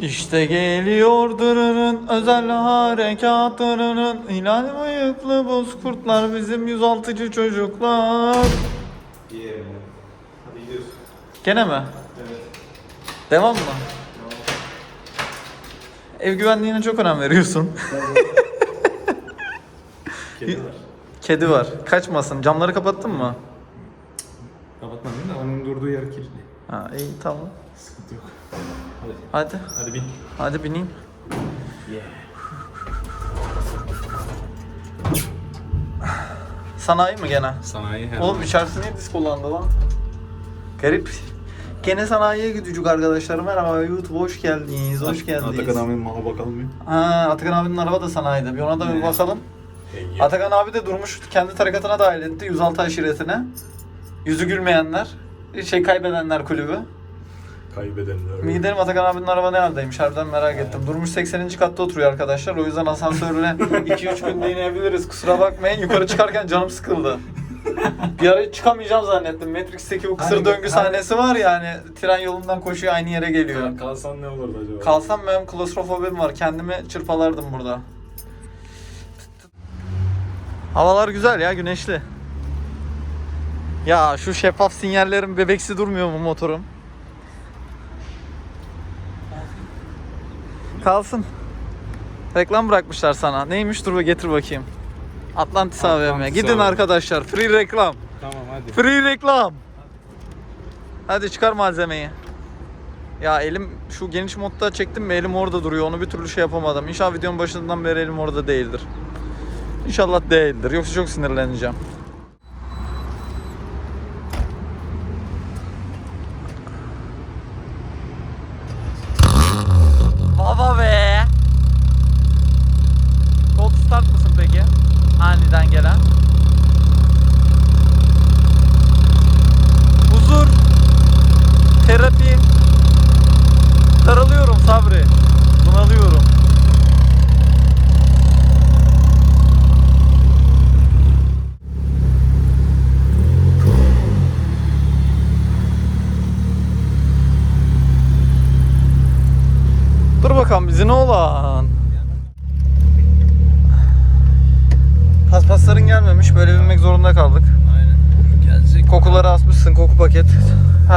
İşte geliyor dırırın özel harekat dırırın Hilal bıyıklı bozkurtlar bizim 106. çocuklar Yeah. Hadi gidiyoruz. Gene mi? Evet. Devam mı? Ev güvenliğine çok önem veriyorsun. Kedi var. Kedi var. Kaçmasın. Camları kapattın mı? Kapatmadım da onun durduğu yer kilitli. Ha iyi tamam. Sıkıntı yok. Hadi. Hadi. Bin. Hadi bineyim. Yeah. Sanayi mi gene? Sanayi her Oğlum içerisi niye disk kullandı lan? Garip. Gene sanayiye gidecek arkadaşlar. Merhaba YouTube hoş geldiniz. Hoş geldiniz. Atakan abinin maha bakalım mı? Ha, Atakan abinin araba da sanayide. Bir ona da bir bakalım. Hey, Atakan abi de durmuş kendi tarikatına dahil etti. 106 aşiretine. Yüzü gülmeyenler. Şey kaybedenler kulübü. Kaybedenler. Bir gidelim Atakan abinin araba ne haldeymiş harbiden merak ettim. Durmuş 80. katta oturuyor arkadaşlar. O yüzden asansörle 2-3 gün deneyebiliriz. Kusura bakmayın. Yukarı çıkarken canım sıkıldı. Bir ara hiç çıkamayacağım zannettim. Matrix'teki o kısır Hani- döngü hani- sahnesi var ya hani tren yolundan koşuyor aynı yere geliyor. Kal- Kalsan ne olurdu acaba? Kalsam benim klostrofobim var. Kendimi çırpalardım burada. Havalar güzel ya güneşli. Ya şu şeffaf sinyallerin bebeksi durmuyor mu motorum? Kalsın. Reklam bırakmışlar sana. Neymiş dur getir bakayım. Atlantis AVM. Atlantis Gidin AVM. arkadaşlar. Free reklam. Tamam hadi. Free reklam. Hadi çıkar malzemeyi. Ya elim şu geniş modda çektim mi elim orada duruyor. Onu bir türlü şey yapamadım. İnşallah videonun başından beri elim orada değildir. İnşallah değildir. Yoksa çok sinirleneceğim. Baba be. Cold start mısın peki? Aniden gelen. Huzur. Terapi. Daralıyorum Sabri. Bunalıyorum. Dur bakalım bizi ne olan? Paspasların gelmemiş. Böyle binmek zorunda kaldık. Aynen. Gelecek. Kokuları asmışsın koku paket.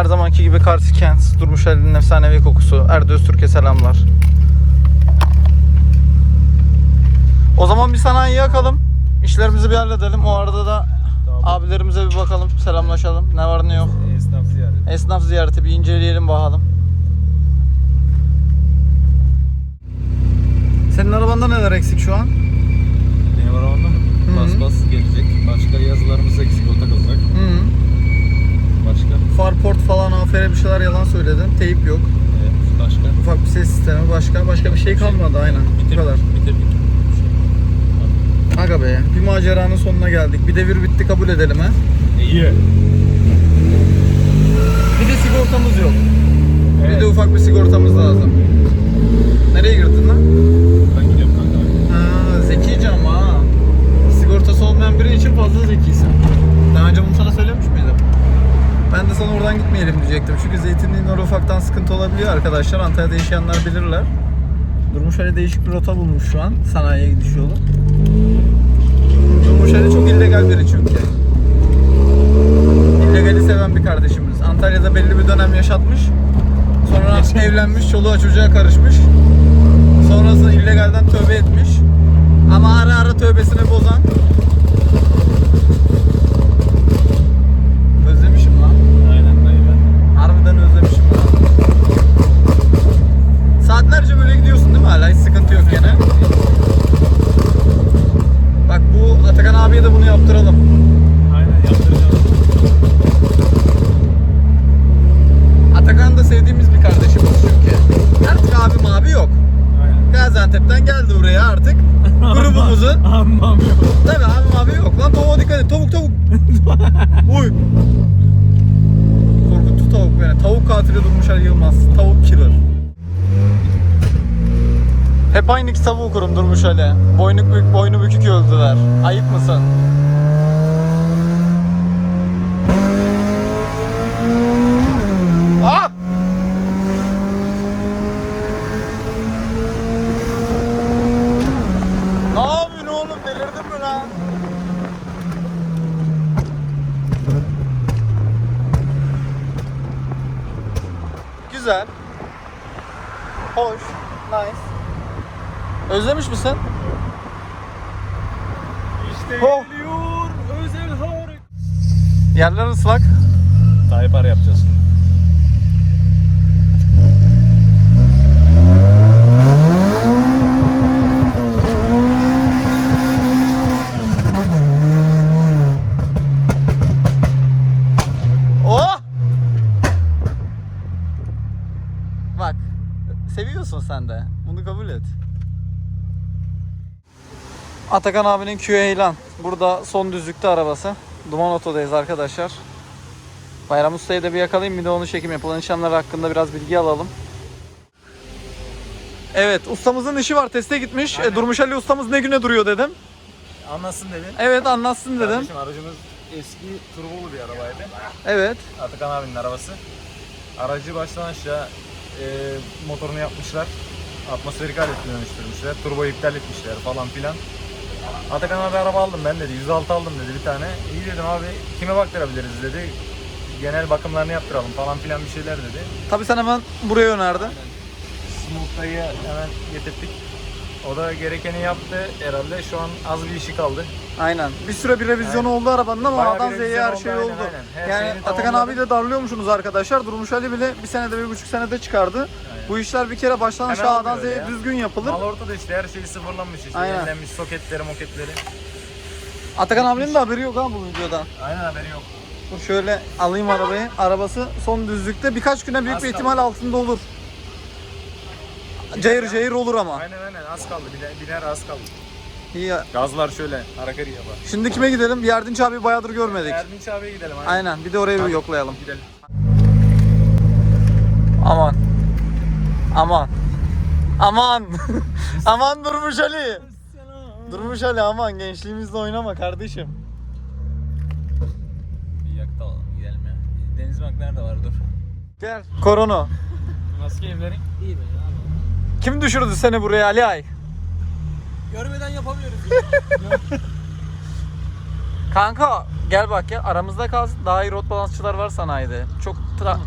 Her zamanki gibi Karsi Kent. Durmuş elinin efsanevi kokusu. Erdo Öztürk'e selamlar. O zaman bir sanayi yakalım. İşlerimizi bir halledelim. O arada da abilerimize bir bakalım. Selamlaşalım. Ne var ne yok. Esnaf ziyareti. Esnaf ziyareti bir inceleyelim bakalım. Senin arabanda neler eksik şu an? Benim arabamda mı? Bas bas gelecek. Başka yazılarımız eksik o takılacak. Farport falan afere bir şeyler yalan söyledin. Teyip yok. Evet. Başka? Ufak bir ses sistemi başka. Başka bir şey kalmadı aynen. Bu Bitirdik. kadar. Bitirdik. Aga be bir maceranın sonuna geldik. Bir devir bitti kabul edelim ha. İyi. Bir de sigortamız yok. Bir Evet. de ufak bir sigortamız lazım. Nereye girdin lan? Ben gidiyorum kanka. Ha, zekice ama ha. Sigortası olmayan biri için fazla zekisin. Daha önce bunu sana söylemiş? Ben de sana oradan gitmeyelim diyecektim. Çünkü zeytinliğin orada ufaktan sıkıntı olabiliyor arkadaşlar. Antalya'da yaşayanlar bilirler. Durmuş Ali değişik bir rota bulmuş şu an. Sanayiye gidiş yolu. Durmuş Ali çok illegal biri çünkü. İllegali seven bir kardeşimiz. Antalya'da belli bir dönem yaşatmış. Sonra evlenmiş, çoluğa çocuğa karışmış. Sonrasında illegalden tövbe etmiş. Ama ara ara tövbesini bozan. Özlemişim lan. Aynen dayı ben. Harbiden özlemişim lan. Saatlerce böyle gidiyorsun değil mi hala? Hiç sıkıntı yok gene. Bak bu Atakan abiye de bunu yaptıralım. Aynen yaptıracağım. Atakan da sevdiğimiz bir kardeşimiz çünkü. Artık abim abi yok. Aynen. Gaziantep'ten geldi buraya artık. Grubumuzun. Ammam yok. Tabii abim abi yok lan tavuğa dikkat et tavuk tavuk. Uy. Korkuttu tavuk beni. Tavuk katili Durmuş Ali Yılmaz. Tavuk killer. Hep aynı kitabı okurum Durmuş Ali. Boynu, boynu bükük öldüler. Ayıp mısın? Ah! güzel. Hoş. Nice. Misin? İşte Oh. geliyor özel harika. Yerler ıslak. Taypar yapacağız şimdi. Oh! Bak. Seviyorsun sen de. Bunu kabul et. Atakan abinin Q Elan. Burada son düzlükte arabası. Duman Oto'dayız arkadaşlar. Bayram Usta'yı da bir yakalayayım bir de onu çekim yapılan işlemler hakkında biraz bilgi alalım. Evet ustamızın işi var teste gitmiş. E, Durmuş Ali ustamız ne güne duruyor dedim. Anlasın dedin. Evet anlatsın dedim. Kardeşim aracımız eski turbolu bir arabaydı. Evet. Atakan abinin arabası. Aracı baştan aşağı e, motorunu yapmışlar. Atmosferik aletine dönüştürmüşler. Turbo iptal etmişler falan filan. Atakan abi araba aldım ben dedi. 106 aldım dedi bir tane. İyi dedim abi kime baktırabiliriz dedi. Genel bakımlarını yaptıralım falan filan bir şeyler dedi. Tabii sen hemen buraya önerdin. Smooth'tayı hemen getirdik. O da gerekeni yaptı herhalde. Şu an az bir işi kaldı. Aynen. Bir süre bir revizyonu oldu arabanın ama Bayağı bir A'dan Z'ye her şey aynen, oldu. aynen. Her yani şeyini Atakan tamamladık. abiyle darlıyormuşsunuz arkadaşlar. Durmuş Ali bile bir senede bir buçuk senede çıkardı. Aynen. Bu işler bir kere baştan Hemen A'dan Z'ye ya. düzgün yapılır. Mal ortada işte her şey sıfırlanmış işte. Aynen. Yenilenmiş soketleri moketleri. Atakan abinin de haberi yok ha bu videodan. Aynen haberi yok. Dur şöyle alayım arabayı. Arabası son düzlükte birkaç güne büyük Az bir kaldı. ihtimal altında olur. Cayır cayır olur ama. Aynen aynen az kaldı. Biner, biner az kaldı. İyi ya. Gazlar şöyle harakiri yapar. Şimdi kime gidelim? Yerdinç abi bayağıdır görmedik. Erdinç abiye gidelim. Aynen. Aynen. Bir de oraya bir yoklayalım. Gidelim. Aman. Aman. Aman. aman Durmuş Ali. Durmuş Ali aman gençliğimizle oynama kardeşim. Bir yakta alalım gidelim ya. Deniz Bank nerede var dur. Gel. Korona. Maske evleri. İyi be ya. Kim düşürdü seni buraya Ali Ay? Görmeden yapamıyoruz. Kanka gel bak gel aramızda kalsın. Daha iyi rot balansçılar var sanayide. Çok tra...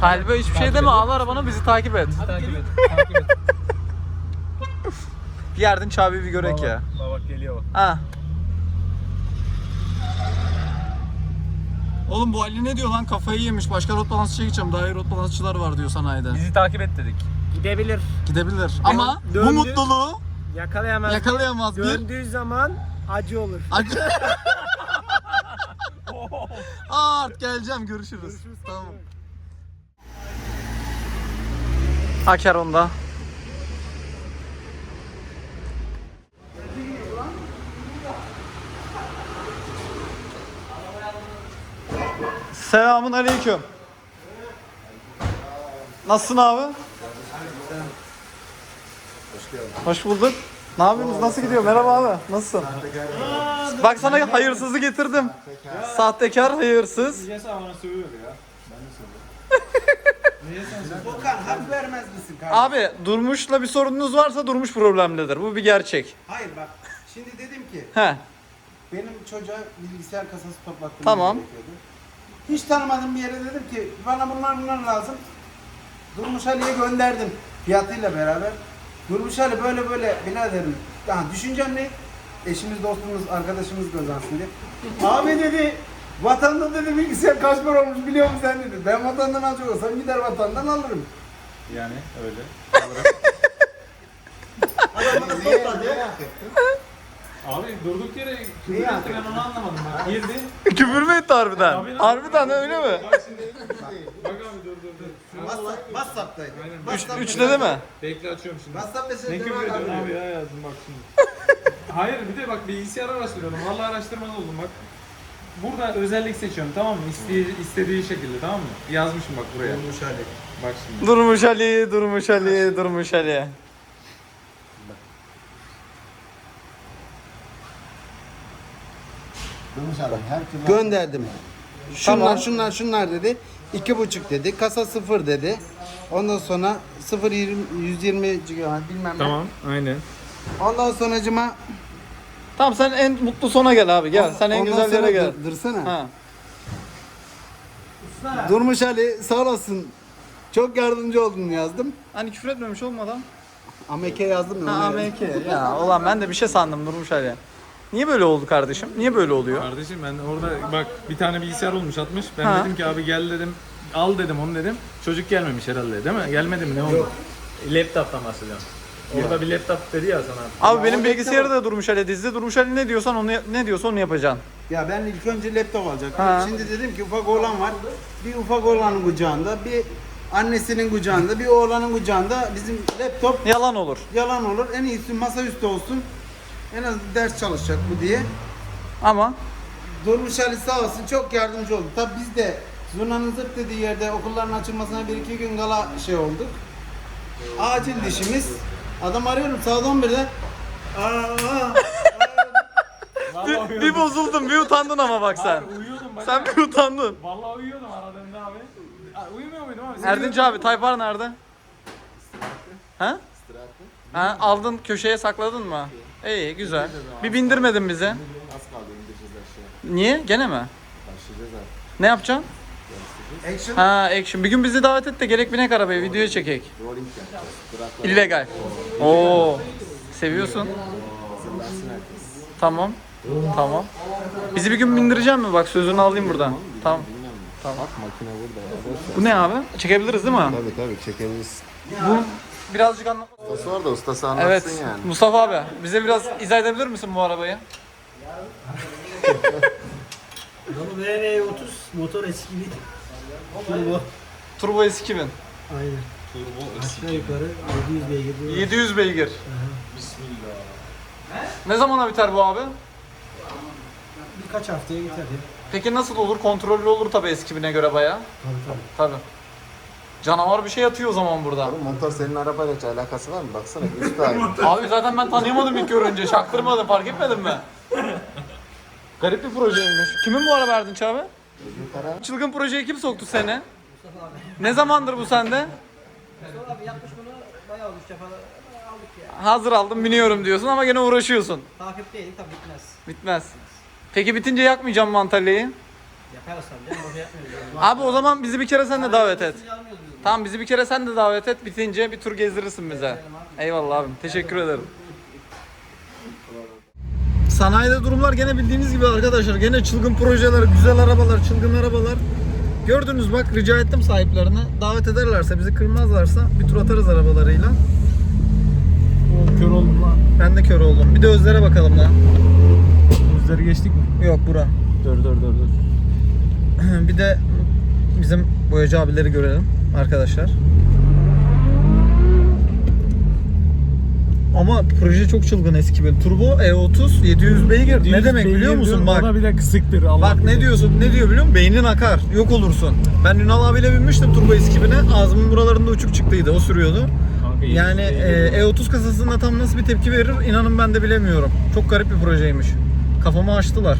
Talbe hiçbir şey deme al arabanı bizi takip et. Takip et. Takip et. Bir yerden çabi bir görek ya. Bak bak geliyor bak. Ha. Oğlum bu Ali ne diyor lan kafayı yemiş. Başka rot balansçıya gideceğim. Daha iyi rot balansçılar var diyor sanayide. Bizi takip et dedik. Gidebilir. Gidebilir. Ama bu döndü. mutluluğu Yakalayamaz. yakalayamaz. Bir Döndüğü zaman acı olur. Acı. Art geleceğim görüşürüz. Tamam. Akeron'da. Selamun aleyküm. Nasılsın abi? Hoş bulduk. Ne yapıyorsunuz? Nasıl gidiyor? Merhaba abi. Nasılsın? Bak sana hayırsızı getirdim. Sahtekar hayırsız. Volkan hak vermez misin kardeşim? Abi Durmuş'la bir sorununuz varsa Durmuş problemdedir. Bu bir gerçek. Hayır bak. Şimdi dedim ki He. benim çocuğa bilgisayar kasası toplattım. Tamam. Hiç tanımadığım bir yere dedim ki bana bunlar bunlar lazım. Durmuş Ali'ye gönderdim fiyatıyla beraber. Durmuş Ali böyle böyle biraderim. Daha düşüncem ne? Eşimiz, dostumuz, arkadaşımız kazansın diye. Abi dedi vatanda dedi bilgisayar kaç para olmuş biliyor musun sen dedi. Ben vatandan alacak olsam gider vatandan alırım. Yani öyle. Adamı topladı. Abi durduk yere küfür etti ben onu anlamadım bak. Girdi. Küfür mü etti harbiden? Abi, Harbiden öyle mi? Bak şimdi. Bak abi dur dur dur. WhatsApp, WhatsApp'taydı. Üç, üçte değil mi? Bekle açıyorum şimdi. WhatsApp Ne mesajları küfür ediyorsun abi ya yazdım bak şimdi. Hayır bir de bak bilgisayar araştırıyorum. Vallahi araştırmalı oldum bak. Burada özellik seçiyorum tamam mı? İstediği, istediği şekilde tamam mı? Yazmışım bak buraya. Durmuş Ali. Bak şimdi. Durmuş Ali, Durmuş Ali, Durmuş Ali. Gönderdim. Şunlar Tamam. şunlar şunlar dedi. İki buçuk dedi. Kasa sıfır dedi. Ondan sonra 0 20 120 GB bilmem ne. Tamam aynen. Ondan sonracıma Tamam sen en mutlu sona gel abi gel. Sen en ondan güzel sonra yere gel. dur- dursana. Ha. Durmuş Ali sağ olasın. Çok yardımcı oldun yazdım. Hani küfür etmemiş olmadan. Ameke yazdım ya. Ha onu yazdım. AMK. Ya ulan ben de bir şey sandım Durmuş Ali. Niye böyle oldu kardeşim? Niye böyle oluyor? Kardeşim ben orada bak bir tane bilgisayar olmuş atmış. Ben Ha. dedim ki abi gel dedim. Al dedim onu dedim. Çocuk gelmemiş herhalde değil mi? Gelmedi mi ne oldu? Laptop'tan bahsediyorum. Orada bir laptop dedi ya sana. Abi benim bilgisayarı da Durmuş Ali dizdi. Durmuş Ali ne diyorsan onu ne diyorsa onu yapacaksın. Ya ben ilk önce laptop alacaktım. Ha. Şimdi dedim ki ufak oğlan var. Bir ufak oğlanın kucağında, bir annesinin kucağında, bir oğlanın kucağında bizim laptop Yalan olur. yalan olur. En iyisi masaüstü olsun. En az ders çalışacak bu diye. Ama Durmuş Ali sağ olsun çok yardımcı oldu. Tabi biz de Zurna'nın zırt dediği yerde okulların açılmasına bir iki gün kala şey olduk. Acil dişimiz. Adam arıyorum saat 11'de. Aa, aa, bir, bir bozuldun, bir utandın ama bak sen. Uyuyordum bak. Sen bir utandın. Vallahi uyuyordum aradığında abi. Aa, Uyumuyor muydum abi? Erdinç abi Tayfar nerede? Ha? Ha, aldın köşeye sakladın mı? İyi güzel. Bir bindirmedin bize. Az kaldı indireceğiz aşağı. Niye? Gene mi? Başlayacağız artık. Ne yapacaksın? Action. Ha action. Bir gün bizi davet et de gerek binek arabaya videoya çekek. Rolling. İllegal. Oo. Seviyorsun. Tamam. Tamam. Bizi bir gün bindireceğim mi? Bak sözünü alayım buradan. Tamam. Tamam. Bak makine burada ya. Bu ne abi? Çekebiliriz değil mi? Tabii tabii çekebiliriz. Bu birazcık anlat. Ustası var da ustası anlatsın Evet. yani. Mustafa abi bize biraz izah edebilir misin bu arabayı? Bunu BMW 30 motor eskilik. Turbo. Turbo S2000. Aynen. Turbo Aşağı yukarı 700 beygir. bu. 700 beygir. Ne zamana biter bu abi? Birkaç haftaya gider ya. Peki nasıl olur? Kontrollü olur tabii S2000'e göre baya. Tabii tabii. Tabii. Canavar bir şey atıyor o zaman burada. Oğlum motor senin arabayla hiç alakası var mı? Baksana üstü abi. Abi zaten ben tanıyamadım ilk görünce. Çaktırmadım fark etmedin mi? Garip bir projeymiş. Kimin bu araba Erdinç abi? Çılgın projeye kim soktu seni? Ne zamandır bu sende? Mustafa abi yapmış bunu bayağı olmuş defa aldık ya. Hazır aldım biniyorum diyorsun ama gene uğraşıyorsun. Takipteydik tabii bitmez. Bitmez. Peki bitince yakmayacağım mı Antalya'yı? Yaparız tabii canım boşa yapmıyoruz. yani. Abi o zaman bizi bir kere sen de davet et. Biz almıyoruz biz. Tamam bizi bir kere sen de davet et. Bitince bir tur gezdirirsin bize. Eyvallah abim. Teşekkür ederim. Sanayide durumlar gene bildiğiniz gibi arkadaşlar. Gene çılgın projeler, güzel arabalar, çılgın arabalar. Gördünüz bak rica ettim sahiplerine. Davet ederlerse, bizi kırmazlarsa bir tur atarız arabalarıyla. Kör oldum lan. Ben de kör oldum. Bir de özlere bakalım lan. Yüzleri geçtik mi? Yok bura. Dur dur dur dur. bir de bizim boyacı abileri görelim arkadaşlar. Ama proje çok çılgın eski bir. Turbo E30 700 beygir. Ne demek biliyor musun? Bak. O da bir de kısıktır. Allah Bak ne diyorsun? Ne diyor biliyor musun? Beynin akar. Yok olursun. Ben Ünal abiyle binmiştim turbo eskibine. Ağzımın buralarında uçuk çıktıydı. O sürüyordu. Kanka, Yani e, şey. E30 kasasında tam nasıl bir tepki verir inanın ben de bilemiyorum. Çok garip bir projeymiş. Kafamı açtılar.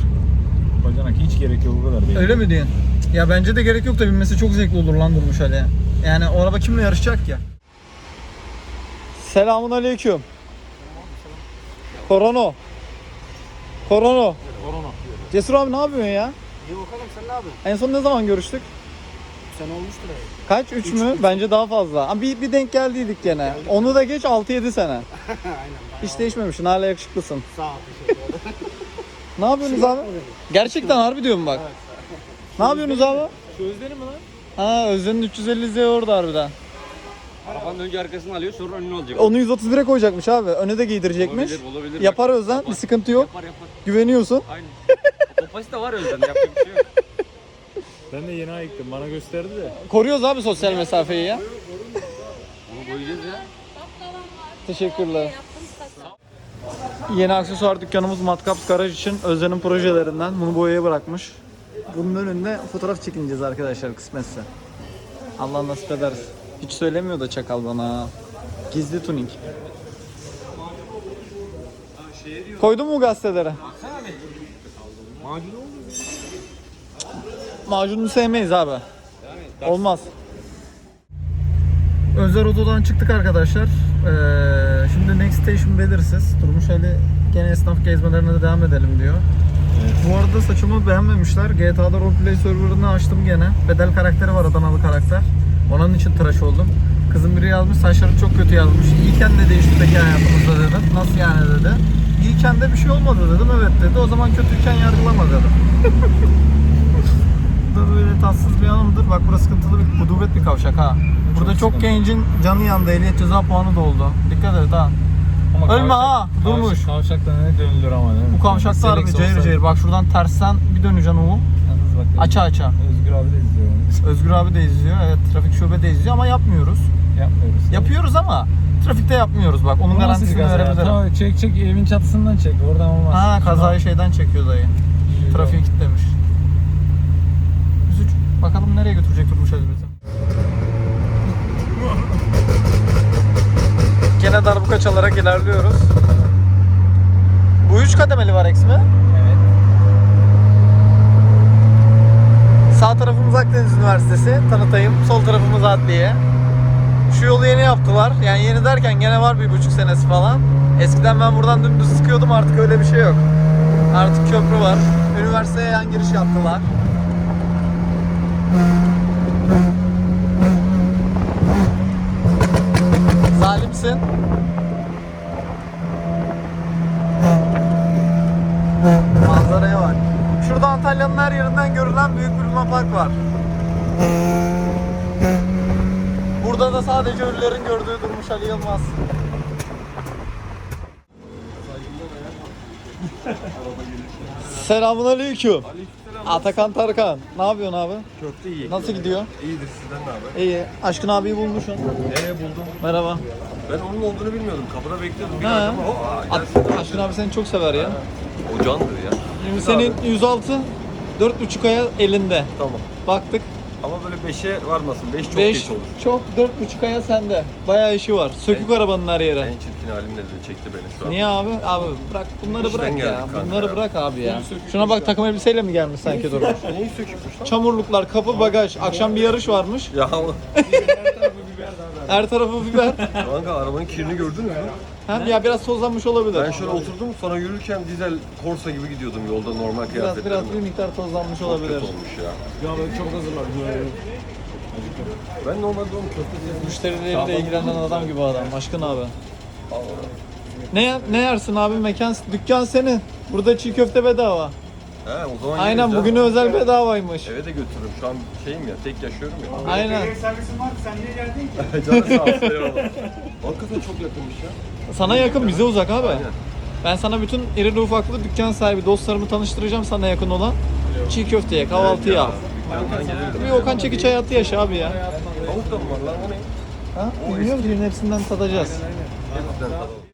Bacanak hiç gerek yok o kadar değil. Öyle mi diyorsun? Ya bence de gerek yok da binmesi çok zevkli olur lan Durmuş Ali. Yani o araba kimle yarışacak ya? Selamun aleyküm. Korono. Korono. Korona. Cesur abi ne yapıyorsun ya? İyi bakalım sen ne yapıyorsun? En son ne zaman görüştük? Sen olmuştur abi. Kaç? 3 mü? Bence daha fazla. Ama bir, bir denk geldiydik gene. Onu da geç 6-7 sene. Aynen. Hiç değişmemişsin. Hala yakışıklısın. Sağ ol teşekkür ederim. Ne yapıyorsunuz abi? Gerçekten harbi diyorum bak. Ne yapıyorsunuz abi? Sözleri mi lan? Ha Özden'in 350 Z orada harbiden. Arabanın önce arkasını alıyor sonra önünü alacak. Onu 131'e koyacakmış abi. Öne de giydirecekmiş. Olabilir, olabilir. Yapar Özden. Bir sıkıntı yok. Yapar yapar. Güveniyorsun. Aynen. Kapasite var Özden yapacak bir şey yok. Ben de yeni ayıktım. Bana gösterdi de. Koruyoruz abi sosyal mesafeyi ya. Onu boyayacağız ya. Teşekkürler. Yeni aksesuar dükkanımız Matkaps Garaj için Özden'in projelerinden bunu boyaya bırakmış. Bunun önünde fotoğraf çekineceğiz arkadaşlar kısmetse. Allah nasip ederiz. Hiç söylemiyor da çakal bana. Gizli tuning. Koydun mu gazetelere? Macunu sevmeyiz abi. Olmaz. Özel otodan çıktık arkadaşlar. Ee, şimdi next station belirsiz. Durmuş Ali gene esnaf gezmelerine de devam edelim diyor. Bu arada saçımı beğenmemişler. GTA'da roleplay serverını açtım gene. Bedel karakteri var Adanalı karakter. Onun için tıraş oldum. Kızım biri yazmış saçlarım çok kötü yazmış. İyiyken ne değişti peki hayatımızda dedim. Nasıl yani dedi. İyiyken de bir şey olmadı dedim. Evet dedi. O zaman kötüyken yargılama dedim. Bu da böyle tatsız bir anımdır. Bak burası sıkıntılı bir kudubet bir kavşak ha. Burada çok, gencin canı yandı. Ehliyet ceza puanı doldu. Dikkat et ha. Ölme ha. Durmuş. Kavşakta ne dönülür ama değil mi? Bu kavşakta harbi cayır cayır. Bak şuradan tersten bir döneceksin Uğur. Bak. Aça aça. Özgür abi de izliyor. onu. Özgür abi de izliyor. Evet trafik şube de izliyor ama yapmıyoruz. Yapmıyoruz. Yapıyoruz ama trafikte yapmıyoruz bak. Onun Bu nasıl garantisini bir kaza ya? verebilirim. Tamam, çek çek evin çatısından çek. Oradan olmaz. Ha kazayı şeyden çekiyor dayı. Trafiği kilitlemiş. Üzücü. Bakalım nereye götürecek Durmuş Ali bizi. Gene darbuka çalarak ilerliyoruz. Bu üç kademeli var eks mi? Sağ tarafımız Akdeniz Üniversitesi tanıtayım. Sol tarafımız Adliye. Şu yolu yeni yaptılar. Yani yeni derken gene var bir buçuk senesi falan. Eskiden ben buradan dümdüz sıkıyordum artık öyle bir şey yok. Artık köprü var. Üniversiteye yan giriş yaptılar. Zalimsin. Manzaraya bak. Şurada Antalya'nın her yerinden görülen büyük bir Luna Park var. Burada da sadece ölülerin gördüğü Durmuş Ali Yılmaz. Selamun aleyküm. Atakan Tarkan. Ne yapıyorsun abi? Köfte iyi. Nasıl gidiyor? İyidir sizden de haber. İyi. Aşkın abiyi bulmuşsun. Ee buldum. Merhaba. Ben onun olduğunu bilmiyordum. Kapıda bekliyordum. Bir Ha. aa, At- gelsin. Aşkın abi seni çok sever ya. O candır ya. Şimdi senin 106 4.5 aya elinde. Tamam. Baktık 5'e varmasın. 5 çok 5 geç olur. çok 4.5 aya sende. Bayağı işi var. Sökük arabanın her yere. En çirkin halimle de çekti beni şu an. Niye abi? Abi bırak bunları İşten bırak ya. geldik kanka Bunları ya. bırak abi ya. Şuna bak takım elbiseyle mi gelmiş sanki Durmuş? Neyi sökükmüş lan? Çamurluklar, kapı, bagaj. Akşam bir yarış varmış. Ya Her tarafı biber. kanka arabanın kirini gördünüz mü? Hem ya biraz tozlanmış olabilir. Ben şöyle oturdum sonra yürürken dizel Corsa gibi gidiyordum yolda normal biraz kıyafetlerimle. biraz bir miktar tozlanmış Çok olabilir. kötü olmuş ya. Ya ben çok hazırladım. Ben normalde onu köfte diye Müşterileriyle ilgilenen adam gibi adam. Aşkın abi. Ne ne yersin abi mekan dükkan senin. Burada çiğ köfte bedava. He o zaman Aynen yeriz bugüne özel bedavaymış. Eve de götürürüm. Şu an şeyim ya, tek yaşıyorum ya. Aynen. servisin var sen niye geldin ki? Canı sağ olsun eyvallah. Hakikaten çok yakınmış ya. Sana yakın bize uzak abi. Aynen. Ben sana bütün irili ufaklı dükkan sahibi dostlarımı tanıştıracağım sana yakın olan. Çiğ köfteye, kahvaltıya. Dükkandan gelirdim. Bir Okan Çekiç hayatı yaşa abi ya. Tavuk da mı var lan o ne? Ha? Bilmiyorum ki hepsinden tadacağız. Hepsinden tadalım.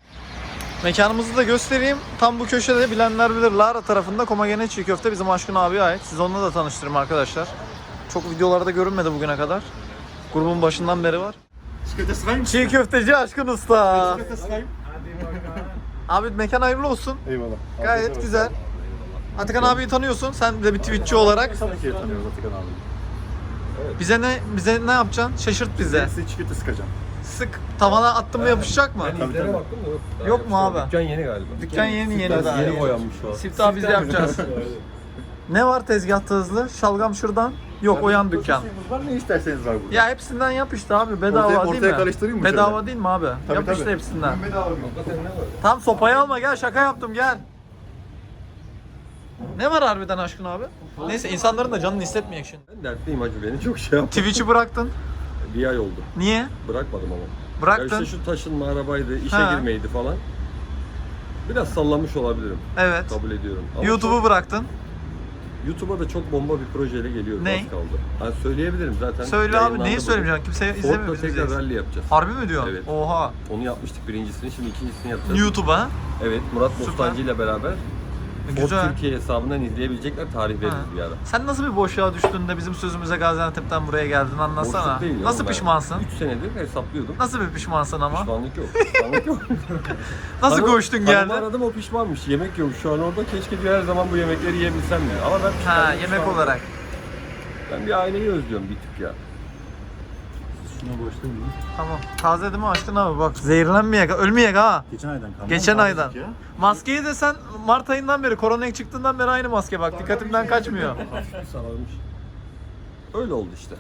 Mekanımızı da göstereyim. Tam bu köşede bilenler bilir. Lara tarafında Komagene Çiğ Köfte bizim Aşkın abiye ait. Siz onunla da tanıştırayım arkadaşlar. Çok videolarda görünmedi bugüne kadar. Grubun başından beri var. Çiğ köfteci Aşkın Usta. Abi mekan hayırlı olsun. Eyvallah. Gayet güzel. Atakan abiyi tanıyorsun. Sen de bir Twitch'çi olarak. Tabii ki tanıyoruz Atakan abi. Bize ne bize ne yapacaksın? Şaşırt bize. Size çikolata sıkacağım. Sık tavana attın mı yapışacak mı? Ben izlere baktım da yok. Daha Yok mu abi? Dükkan yeni galiba. Dükkan yeni yeni daha. yeni boyanmış o. Siftah biz yapacağız. ne var tezgahta hızlı? Şalgam şuradan. Yok o yan dükkan. Var ne isterseniz var burada. Ya hepsinden yap işte abi bedava Ortaya- değil ortaya mi? karıştırayım mı Bedava şöyle? değil mi abi? Tabii, yap tabii. işte hepsinden. Ben bedava mı? Tam sopayı alma gel şaka yaptım gel. Ne var harbiden aşkın abi? Neyse insanların da canını hissetmeyecek şimdi. Ben dertliyim hacı beni çok şey yaptı. Twitch'i bıraktın. Bir ay oldu. Niye? Bırakmadım ama. Bıraktın. Ya işte şu taşınma arabaydı, işe Ha. girmeydi falan. Biraz sallamış olabilirim. Evet. Kabul ediyorum. Ama YouTube'u bıraktın. çok- YouTube'a da çok bomba bir projeyle geliyorum. Ne? Az kaldı. Ben söyleyebilirim zaten. Söyle abi neyi söylemeyeceksin? Kimse izlemiyor Ford'la bizi. tekrar rally yapacağız. Harbi mi diyorsun? Evet. Oha. Onu yapmıştık birincisini, şimdi ikincisini yapacağız. YouTube'a. Evet, Murat Süper. Bostancı ile beraber Güzel. Türkiye hesabından izleyebilecekler. Tarih veririz Ha. bir ara. Sen nasıl bir boşluğa düştün de bizim sözümüze Gaziantep'ten buraya geldin anlatsana. Nasıl pişmansın? 3 senedir hesaplıyordum. Nasıl bir pişmansın ama? Pişmanlık yok. Pişmanlık yok. Nasıl Hanım- koştun hanımı geldin? aradım o pişmanmış. Yemek yiyormuş şu an orada. Keşke diyor her zaman bu yemekleri yiyebilsem diyor. Ama ben pişman Ha yemek olarak. Ben bir aileyi özlüyorum bir tık ya. Tamam. Taze değil mi açtın abi bak. Zehirlenmeyek, ölmeyek ha. Geçen aydan kaldı. Geçen aydan. Maskeyi de sen Mart ayından beri, korona ilk çıktığından beri aynı maske bak. Dikkatimden kaçmıyor. Sararmış. Öyle oldu işte.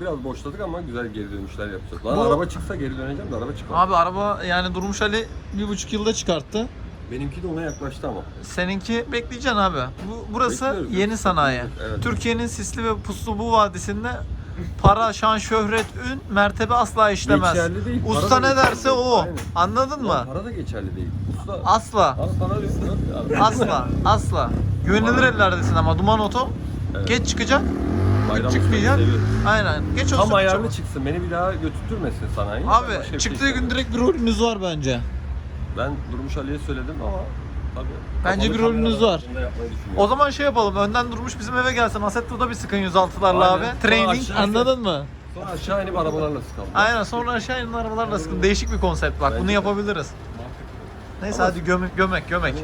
biraz boşladık ama güzel geri dönüşler yapacağız. Lan Bu- araba çıksa geri döneceğim de araba çıkmadı. Abi araba yani Durmuş Ali bir buçuk yılda çıkarttı. Benimki de ona yaklaştı ama. Seninki bekleyeceksin abi. Bu burası Bekliyoruz. yeni sanayi. Evet. Türkiye'nin sisli ve puslu bu vadisinde para, şan, şöhret, ün, mertebe asla işlemez. Geçerli değil, para Usta da ne geçerli derse değil. o. Aynen. Anladın mı? Para da geçerli değil. Usta Asla. al. Asla. Asla. Güvenilir ellerdesin ama duman oto. Evet. Geç çıkacak. Bayram çıkmayacak. seviyorum. Aynen. Geç olsun. Tam ayarlı çıksın. Beni bir daha götürtmesin sanayi. Başka Abi şey çıktığı gün direkt bir rolünüz var bence. Ben Durmuş Ali'ye söyledim ama tabii. Bence bir rolünüz var. O zaman şey yapalım. Önden durmuş bizim eve gelsin. Assetto'da bir sıkın 106'larla abi. Aynen. Training Aşağı- anladın mı? Sonra aşağı inip arabalarla sıkalım. Aynen sonra aşağı inin arabalarla sıkın. Değişik bir konsept bak. Bunu yapabiliriz. Neyse hadi gömek gömek gömek.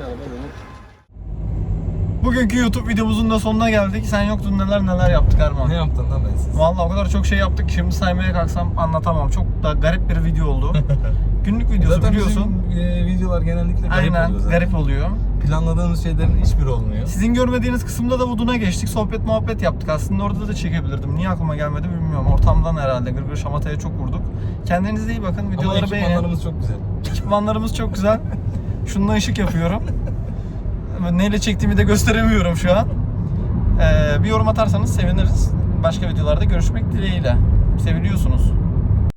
Bugünkü YouTube videomuzun da sonuna geldik. Sen yoktun neler neler yaptık Erman. Ne yaptın lan ben siz? Vallahi o kadar çok şey yaptık ki şimdi saymaya kalksam anlatamam. Çok da garip bir video oldu. Günlük videosu Zaten biliyorsun. bizim e, videolar genellikle garip Aynen oluyor zaten. garip oluyor. Planladığımız şeylerin hiçbiri olmuyor. Sizin görmediğiniz kısımda da Vudun'a geçtik. Sohbet muhabbet yaptık. Aslında orada da çekebilirdim. Niye aklıma gelmedi bilmiyorum. Ortamdan herhalde. Gırgır şamataya çok vurduk. Kendinize iyi bakın. Ama Videoları beğenin. ekipmanlarımız çok güzel. Ekipmanlarımız çok güzel. Şununla ışık yapıyorum. Neyle çektiğimi de gösteremiyorum şu an. Ee, bir yorum atarsanız seviniriz. Başka videolarda görüşmek dileğiyle. Seviliyorsunuz.